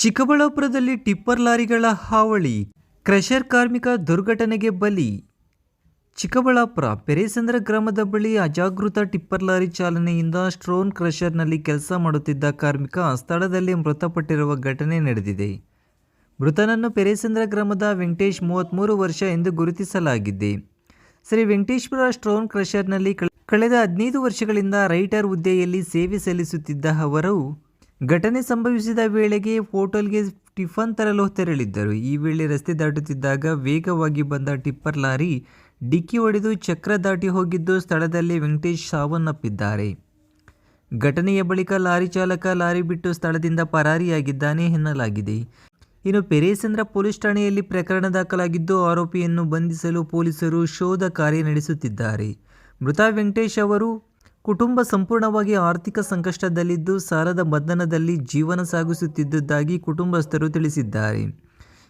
ಚಿಕ್ಕಬಳ್ಳಾಪುರದಲ್ಲಿ ಟಿಪ್ಪರ್ ಲಾರಿಗಳ ಹಾವಳಿ, ಕ್ರಷರ್ ಕಾರ್ಮಿಕ ದುರ್ಘಟನೆಗೆ ಬಲಿ. ಚಿಕ್ಕಬಳ್ಳಾಪುರ, ಪೆರೇಸಂದ್ರ ಗ್ರಾಮದ ಬಳಿ ಅಜಾಗೃತ ಟಿಪ್ಪರ್ ಲಾರಿ ಚಾಲನೆಯಿಂದ ಸ್ಟ್ರೋನ್ ಕ್ರಷರ್ನಲ್ಲಿ ಕೆಲಸ ಮಾಡುತ್ತಿದ್ದ ಕಾರ್ಮಿಕ ಸ್ಥಳದಲ್ಲಿ ಮೃತಪಟ್ಟಿರುವ ಘಟನೆ ನಡೆದಿದೆ. ಮೃತನನ್ನು ಪೆರೇಸಂದ್ರ ಗ್ರಾಮದ ವೆಂಕಟೇಶ್ ಮೂವತ್ತ್ಮೂರು ವರ್ಷ ಎಂದು ಗುರುತಿಸಲಾಗಿದೆ. ಶ್ರೀ ವೆಂಕಟೇಶ್ವರ ಸ್ಟ್ರೋನ್ ಕ್ರಷರ್ನಲ್ಲಿ ಕಳೆ- ಕಳೆದ ಹದಿನೈದು ವರ್ಷಗಳಿಂದ ರೈಟರ್ ಹುದ್ದೆಯಲ್ಲಿ ಸೇವೆ ಸಲ್ಲಿಸುತ್ತಿದ್ದ ಅವರು ಘಟನೆ ಸಂಭವಿಸಿದ ವೇಳೆಗೆ ಹೋಟೆಲ್ಗೆ ಟಿಫನ್ ತರಲು ತೆರಳಿದ್ದರು. ಈ ವೇಳೆ ರಸ್ತೆ ದಾಟುತ್ತಿದ್ದಾಗ ವೇಗವಾಗಿ ಬಂದ ಟಿಪ್ಪರ್ ಲಾರಿ ಡಿಕ್ಕಿ ಹೊಡೆದು ಚಕ್ರ ದಾಟಿ ಹೋಗಿದ್ದು ಸ್ಥಳದಲ್ಲಿ ವೆಂಕಟೇಶ್ ಸಾವನ್ನಪ್ಪಿದ್ದಾರೆ. ಘಟನೆಯ ಬಳಿಕ ಲಾರಿ ಚಾಲಕ ಲಾರಿ ಬಿಟ್ಟು ಸ್ಥಳದಿಂದ ಪರಾರಿಯಾಗಿದ್ದಾನೆ ಎನ್ನಲಾಗಿದೆ. ಇನ್ನು ಪೆರೇಸಂದ್ರ ಪೊಲೀಸ್ ಠಾಣೆಯಲ್ಲಿ ಪ್ರಕರಣ ದಾಖಲಾಗಿದ್ದು ಆರೋಪಿಯನ್ನು ಬಂಧಿಸಲು ಪೊಲೀಸರು ಶೋಧ ಕಾರ್ಯ ನಡೆಸುತ್ತಿದ್ದಾರೆ. ಮೃತ ವೆಂಕಟೇಶ್ ಅವರು ಕುಟುಂಬ ಸಂಪೂರ್ಣವಾಗಿ ಆರ್ಥಿಕ ಸಂಕಷ್ಟದಲ್ಲಿದ್ದು ಸಾಲದ ಬಂಧನದಲ್ಲಿ ಜೀವನ ಸಾಗಿಸುತ್ತಿದ್ದುದಾಗಿ ಕುಟುಂಬಸ್ಥರು ತಿಳಿಸಿದ್ದಾರೆ.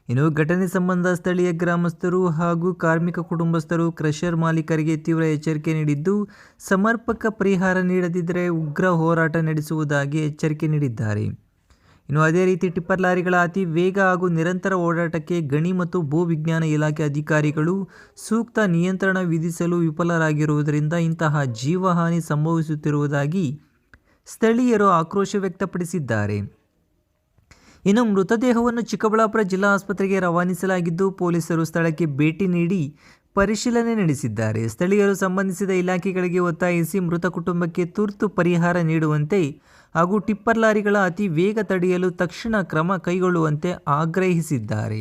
ಇನ್ನು ಘಟನೆ ಸಂಬಂಧ ಸ್ಥಳೀಯ ಗ್ರಾಮಸ್ಥರು ಹಾಗೂ ಕಾರ್ಮಿಕ ಕುಟುಂಬಸ್ಥರು ಕ್ರಷರ್ ಮಾಲೀಕರಿಗೆ ತೀವ್ರ ಎಚ್ಚರಿಕೆ ನೀಡಿದ್ದು, ಸಮರ್ಪಕ ಪರಿಹಾರ ನೀಡದಿದ್ದರೆ ಉಗ್ರ ಹೋರಾಟ ನಡೆಸುವುದಾಗಿ ಎಚ್ಚರಿಕೆ ನೀಡಿದ್ದಾರೆ. ಇನ್ನು ಅದೇ ರೀತಿ ಟಿಪ್ಪರ್ ಲಾರಿಗಳ ಅತಿ ವೇಗ ಹಾಗೂ ನಿರಂತರ ಓಡಾಟಕ್ಕೆ ಗಣಿ ಮತ್ತು ಭೂ ವಿಜ್ಞಾನ ಇಲಾಖೆ ಅಧಿಕಾರಿಗಳು ಸೂಕ್ತ ನಿಯಂತ್ರಣ ವಿಧಿಸಲು ವಿಫಲರಾಗಿರುವುದರಿಂದ ಇಂತಹ ಜೀವಹಾನಿ ಸಂಭವಿಸುತ್ತಿರುವುದಾಗಿ ಸ್ಥಳೀಯರು ಆಕ್ರೋಶ ವ್ಯಕ್ತಪಡಿಸಿದ್ದಾರೆ. ಇನ್ನು ಮೃತದೇಹವನ್ನು ಚಿಕ್ಕಬಳ್ಳಾಪುರ ಜಿಲ್ಲಾ ಆಸ್ಪತ್ರೆಗೆ ರವಾನಿಸಲಾಗಿದ್ದು, ಪೊಲೀಸರು ಸ್ಥಳಕ್ಕೆ ಭೇಟಿ ನೀಡಿ ಪರಿಶೀಲನೆ ನಡೆಸಿದ್ದಾರೆ. ಸ್ಥಳೀಯರು ಸಂಬಂಧಿಸಿದ ಇಲಾಖೆಗಳಿಗೆ ಒತ್ತಾಯಿಸಿ ಮೃತ ಕುಟುಂಬಕ್ಕೆ ತುರ್ತು ಪರಿಹಾರ ನೀಡುವಂತೆ ಹಾಗೂ ಟಿಪ್ಪರ್ ಲಾರಿಗಳ ಅತಿ ವೇಗ ತಡೆಯಲು ತಕ್ಷಣ ಕ್ರಮ ಕೈಗೊಳ್ಳುವಂತೆ ಆಗ್ರಹಿಸಿದ್ದಾರೆ.